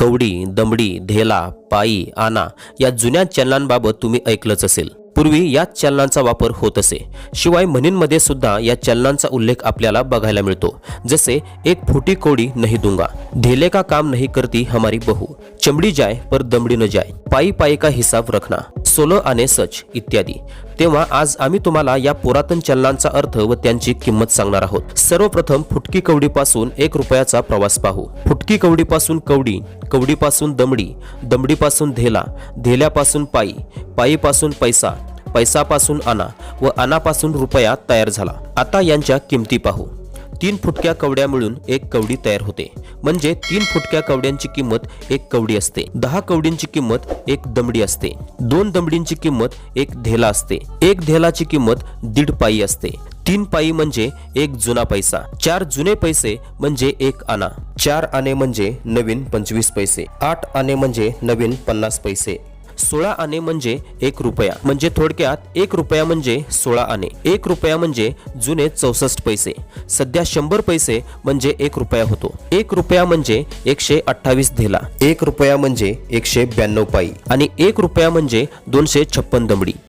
कवडी दमडी धेला पायी आना या जुन्या चलनांबाबत तुम्ही ऐकलंच असेल. पूर्वी याच चलनांचा वापर होत असे. शिवाय म्हणींमध्ये सुद्धा या चलनांचा उल्लेख आपल्याला बघायला मिळतो. जसे एक फुटी कोडी नहीं दूंगा. धेले का काम नहीं करती हमारी बहू. चमडी जाय पर दमडी न जाय. पायी पायी का हिसाब रखना. सोलं आणि सच इत्यादी. तेव्हा आज आम्ही तुम्हाला या पुरातन चलनांचा अर्थ व त्यांची किंमत सांगणार आहोत. सर्वप्रथम फुटकी कवडीपासून एक रुपयाचा प्रवास पाहू. फुटकी कवडीपासून कवडी कवडीपासून दमडी दमडीपासून धेला धेल्यापासून पायी पायीपासून पैसा पैसापासून आणा व अनापासून रुपया तयार झाला. आता यांच्या किमती पाहू. तीन फुटक्या कवड्या मिळून एक कवडी तयार होते. म्हणजे तीन फुटक्या कवड्यांची किंमत एक कवडी असते. दहा कवडींची किंमत एक दमडी असते. दोन दमडींची किंमत एक धेला असते. एक धेलाची किंमत दीड पायी असते. तीन पायी म्हणजे एक जुना पैसा. चार जुने पैसे म्हणजे एक आना चार आणे म्हणजे नवीन पंचवीस पैसे. आठ आणे म्हणजे नवीन पन्नास पैसे. सोळा आणे म्हणजे एक रुपया. म्हणजे थोडक्यात एक रुपया म्हणजे सोळा आणे. एक रुपया म्हणजे जुने चौसष्ट पैसे. सध्या शंभर पैसे म्हणजे एक रुपया होतो. एक रुपया म्हणजे एकशे अठ्ठावीस धेला. एक रुपया म्हणजे एकशे ब्याण्णव पायी. आणि एक रुपया म्हणजे दोनशे छप्पन दमडी.